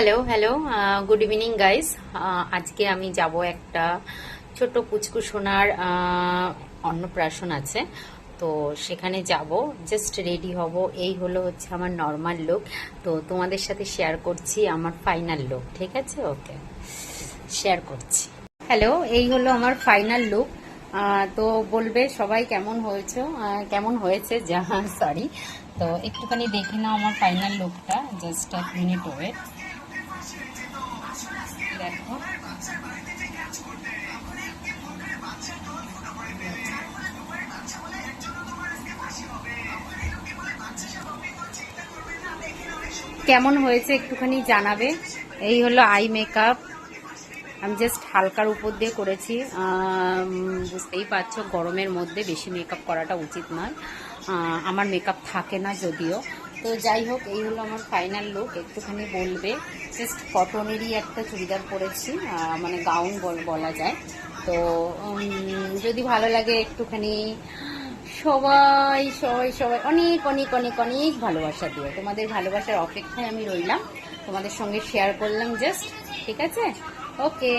Hello hello good evening guys আজকে আমি যাব একটা ছোট পুচকুসোনার আহ, অন্নপ্রাশন আছে। তো সেখানে যাব জাস্ট রেডি হব। এই হলো হচ্ছে আমার নর্মাল লুক তো তোমাদের সাথে শেয়ার করছি আমার ফাইনাল লুক ঠিক আছে? ওকে শেয়ার করছি। হ্যালো এই হলো আমার ফাইনাল লুক তো বলবে সবাই কেমন হয়েছে? আহ, কেমন হয়েছে? যা সরি তো একটুখানি দেখে নাও আমার ফাইনাল লুকটা জাস্ট এক মিনিট ওয়েট কেমন হয়েছে একটুখানি জানাবে? এই হলো আই মেকআপ আমি জাস্ট হালকার উপর দিয়ে করেছি। বুঝতেই পারছ, গরমের মধ্যে বেশি মেকআপ করাটা উচিত নয়। আমার মেকআপ থাকে না যদিও। তো যাই হোক, এই হলো আমার ফাইনাল লুক একটুখানি বলবে জাস্ট কটনেরই একটা চুড়িদার পরেছি মানে গাউন বলা যায়। তো যদি ভালো লাগে একটুখানি, সবাই সবাই সবাই, অনেক অনেক অনেক অনেক ভালোবাসা দিও। তোমাদের ভালোবাসার অপেক্ষায় আমি রইলাম। তোমাদের সঙ্গে শেয়ার করলাম জাস্ট ঠিক আছে? ওকে